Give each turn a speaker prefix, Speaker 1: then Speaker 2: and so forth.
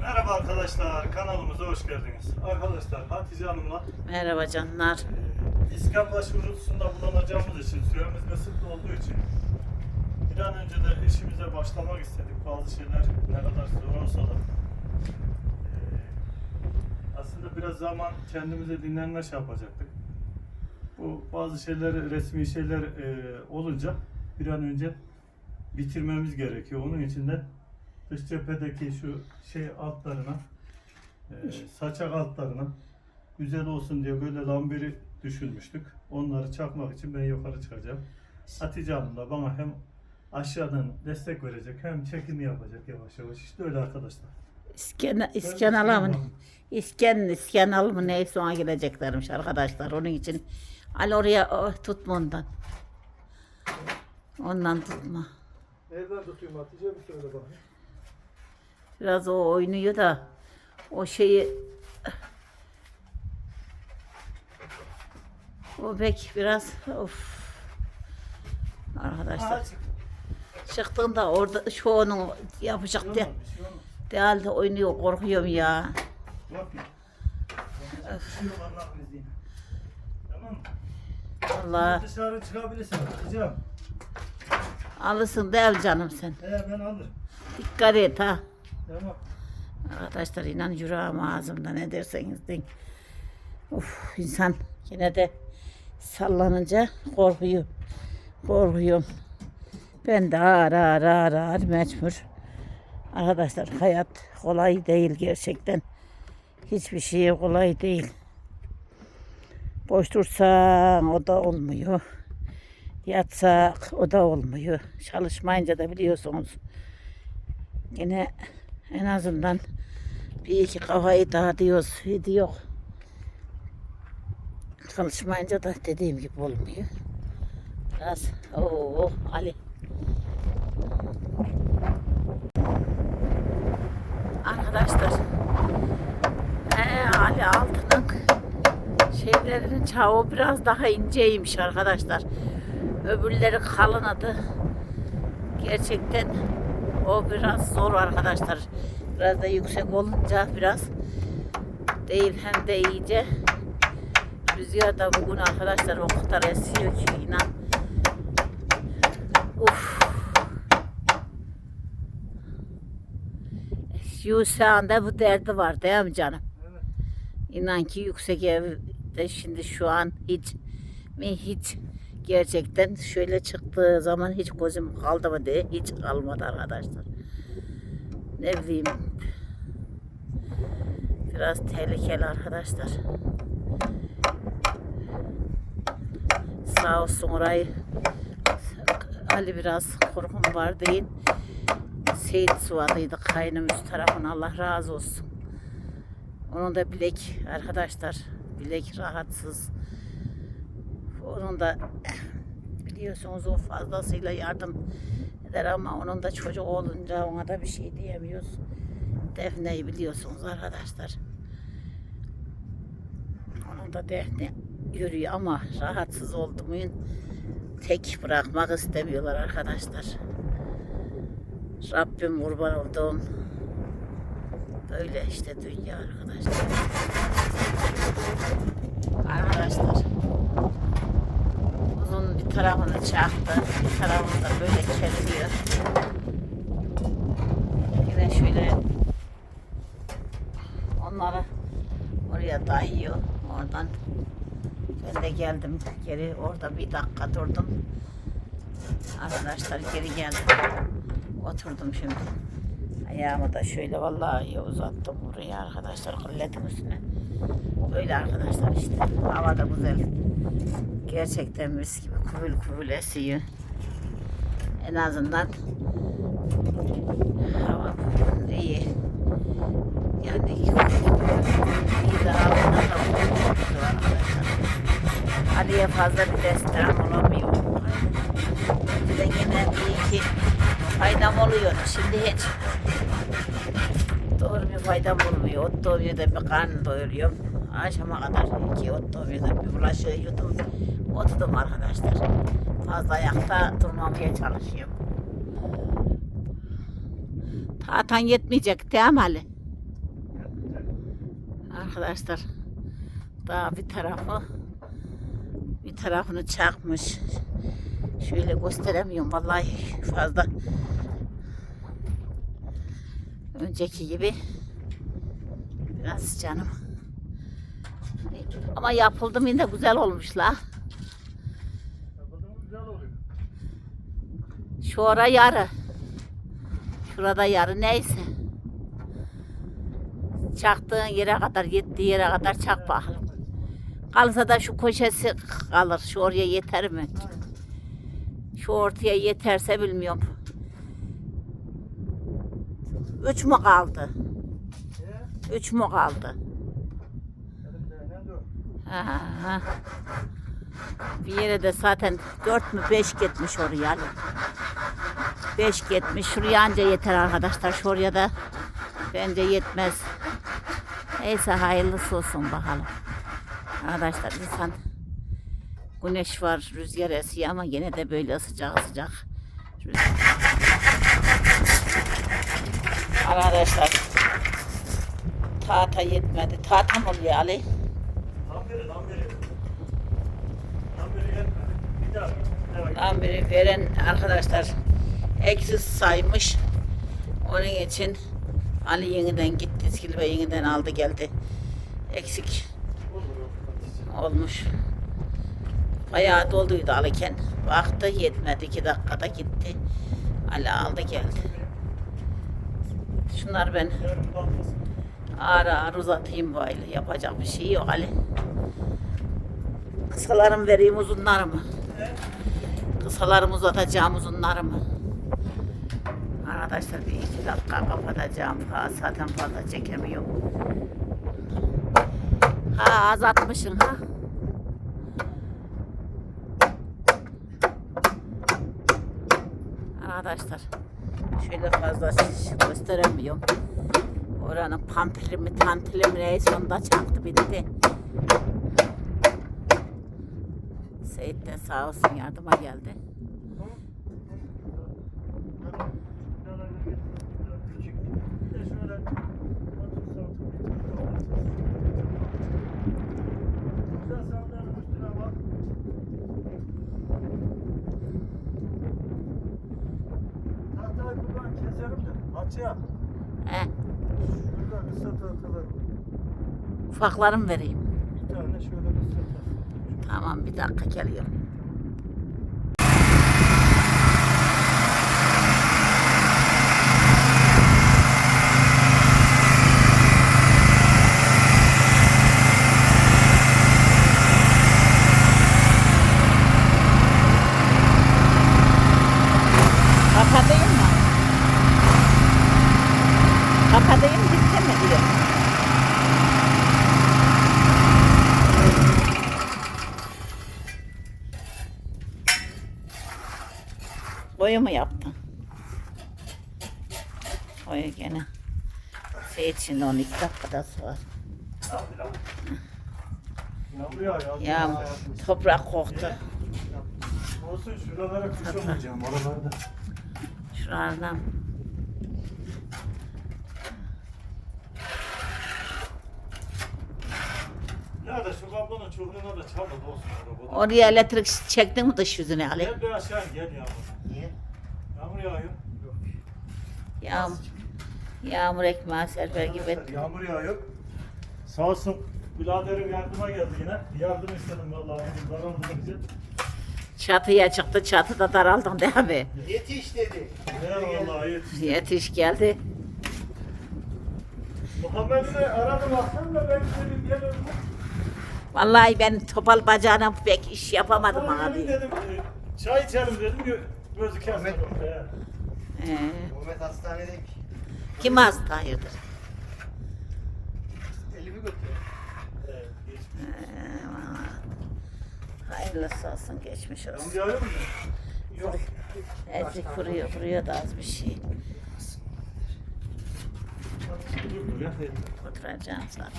Speaker 1: Merhaba arkadaşlar, kanalımıza hoş geldiniz. Arkadaşlar Hatice Hanım'la
Speaker 2: Merhaba canlar.
Speaker 1: e, iskan başvurusunda bulunacağımız için, süremiz kısıtlı olduğu için bir an önce de işimize başlamak istedik. Bazı şeyler ne kadar zor olsa da e, aslında biraz zaman kendimize dinlenme şey yapacaktık. Bu bazı şeyler, resmi şeyler e, olunca bir an önce bitirmemiz gerekiyor. Onun için de dış cephedeki şu şey altlarına, e, saçak altlarına güzel olsun diye böyle lambiri düşünmüştük. Onları çakmak için ben yukarı çıkacağım. Hatice Hanım da bana hem aşağıdan destek verecek hem çekimi yapacak yavaş yavaş. İşte öyle arkadaşlar.
Speaker 2: İsken, isken alamın. İsken, isken al mı neyse ona geleceklermiş arkadaşlar. Onun için al oraya oh, tutma ondan. Ondan tutma.
Speaker 1: Nereden tutayım Hatice bir söyle bakayım.
Speaker 2: Biraz o oynuyor da o şeyi o bek biraz of arkadaşlar çıktığında orada şu onun yapacak de, de oynuyor korkuyorum ya.
Speaker 1: Mı?
Speaker 2: Allah
Speaker 1: Dışarı çıkabilirsin
Speaker 2: alırsın değil canım sen.
Speaker 1: He ben alırım.
Speaker 2: Dikkat et ha.
Speaker 1: Tamam.
Speaker 2: Arkadaşlar inan yüreğim ağzımda ne derseniz deyin. Uf insan yine de sallanınca korkuyor. Korkuyorum. Ben de ağır ağır ağır ağır mecbur. Arkadaşlar hayat kolay değil gerçekten. Hiçbir şey kolay değil. Boş dursan o da olmuyor. Yatsak o da olmuyor. Çalışmayınca da biliyorsunuz. Yine en azından bir iki kafayı dağıtıyoruz. Hedi yok. Çalışmayınca da dediğim gibi olmuyor. Biraz ooo Ali. Arkadaşlar ee, Ali Altın'ın şeylerinin çağı biraz daha inceymiş arkadaşlar. Öbürleri kalınadı. Gerçekten o biraz zor arkadaşlar. Biraz da yüksek olunca biraz değil hem de iyice rüzgar da bugün arkadaşlar o kadar esiyor ki inan. Uf. Yusa'nda bu derdi var değil mi canım?
Speaker 1: Evet.
Speaker 2: İnan ki yüksek evde şimdi şu an hiç mi hiç gerçekten şöyle çıktığı zaman hiç gözüm kaldı mı diye hiç kalmadı arkadaşlar. Ne bileyim biraz tehlikeli arkadaşlar. Sağ olsun orayı Ali biraz korkum var değil. Seyit Suadıydı kaynım üst tarafına Allah razı olsun. Onun da bilek arkadaşlar bilek rahatsız. Onun da biliyorsunuz o fazlasıyla yardım eder ama onun da çocuk olunca ona da bir şey diyemiyoruz. Defne'yi biliyorsunuz arkadaşlar. Onun da Defne yürüyor ama rahatsız oldu muyum tek bırakmak istemiyorlar arkadaşlar. Rabbim kurban olduğum böyle işte dünya arkadaşlar. Arkadaşlar bir tarafını çaktı. Bir tarafını da böyle kesiyor. Yine şöyle onları oraya dayıyor. Oradan ben de geldim geri orada bir dakika durdum. Arkadaşlar geri geldim. Oturdum şimdi. Ayağımı da şöyle vallahi iyi uzattım buraya arkadaşlar kılletin üstüne. Böyle arkadaşlar işte. Hava da güzel. Gerçekten mis gibi kubul kubul esiyor. En azından hava iyi. Yani iyi de havadan da arkadaşlar. Ali'ye fazla bir destek olamıyor. De gene bir iki faydam oluyor. Şimdi hiç doğru bir faydam olmuyor. Ot doğuyor da bir karnı doyuruyorum. Akşama kadar iki ot doğuyor da bir bulaşığı yudum. Oturdum arkadaşlar. Fazla ayakta durmamaya çalışıyorum. Tahtan yetmeyecek değil mi Ali? Arkadaşlar daha bir tarafı bir tarafını çakmış. Şöyle gösteremiyorum vallahi fazla. Önceki gibi biraz canım. Ama yapıldı mı yine güzel olmuş la.
Speaker 1: Yapıldı mı güzel oluyor.
Speaker 2: Şu ara yarı. Şurada yarı neyse. Çaktığın yere kadar, yettiği yere kadar çak bakalım. Kalsa da şu köşesi kalır. Şu oraya yeter mi? Şu ortaya yeterse bilmiyorum. Üç mü kaldı? Üç mü kaldı? ha. Bir yere de zaten dört mü beş gitmiş oraya. Beş gitmiş. Şuraya anca yeter arkadaşlar. Şuraya da bence yetmez. Neyse hayırlısı olsun bakalım. Arkadaşlar insan güneş var, rüzgar esiyor ama yine de böyle sıcak sıcak. rüzgar. Arkadaşlar tahta yetmedi. Tahta mı oluyor Ali?
Speaker 1: Beri. Tam beri yetmedi. Bir daha, bir daha.
Speaker 2: Veren arkadaşlar eksiz saymış. Onun için Ali yeniden gitti. Silva yeniden aldı geldi. Eksik olmuş. Bayağı dolduydu alırken. Baktı yetmedi. iki dakikada gitti. Ali aldı geldi. Şunlar ben ağır ağır uzatayım böyle. Yapacak bir şey yok Ali. Kısalarım vereyim uzunlar mı? Kısalarımı uzatacağım uzunları mı? Arkadaşlar bir iki dakika kapatacağım. Ha, zaten fazla çekemiyorum. Ha azaltmışsın ha. Arkadaşlar şöyle fazla gösteremiyorum. Oranın pampiri mi tantili mi neyse onu da çaktı bitti. Seyit de sağ olsun yardıma geldi.
Speaker 1: Küçük. Bir de şöyle otuz santim Güzel sandalyenin üstüne bak. Tahtayı buradan Açıya.
Speaker 2: He,
Speaker 1: Şurada bir satı atılır.
Speaker 2: ufaklarım vereyim.
Speaker 1: Bir tane şöyle bir satı.
Speaker 2: Tamam bir dakika geliyorum. Kapatayım mı? Kapatayım bitti mi diyor. Boya mı yaptın? Boya gene. Şey için 12 dakikada var.
Speaker 1: Yağmur yağıyor.
Speaker 2: Ya toprak koktu.
Speaker 1: Olsun şuralara kuşamayacağım oralarda.
Speaker 2: Şuralardan.
Speaker 1: Ya da şu kablonun çubuğuna da çabuk olsun.
Speaker 2: Oraya elektrik çektin mi dış yüzüne Ali?
Speaker 1: Gel bir aşağı gel yağmur. Yağmur yağıyor.
Speaker 2: Yağmur, yağmur ekmeği serper gibi.
Speaker 1: Yağmur yağıyor. Sağ olsun biraderim yardıma geldi yine. Yardım istedim vallahi. Daraldı bize.
Speaker 2: Çatıya çıktı, çatıda daraldın değil mi?
Speaker 3: Yetiş dedi.
Speaker 1: Eyvallah yetiş.
Speaker 2: Yetiş geldi.
Speaker 1: Muhammed'i aradım akşam da ben dedim gelirim.
Speaker 2: Vallahi ben topal bacağına pek iş yapamadım
Speaker 1: Ama
Speaker 2: abi.
Speaker 1: dedim çay içelim dedim gözü.
Speaker 3: Ahmet.
Speaker 1: ortaya.
Speaker 2: Ee,
Speaker 3: Muhammed hastanedeymiş.
Speaker 2: kim hasta hayırdır?
Speaker 3: Elimi götürüyor.
Speaker 1: Evet, geçmiş.
Speaker 2: Ee. Hayırlısı olsun geçmiş olsun.
Speaker 1: yağıyor mu?
Speaker 3: Yok.
Speaker 2: Ezik vuruyor, vuruyor da az bir şey.
Speaker 1: Dur, dur ya.
Speaker 2: Oturacağım zaten.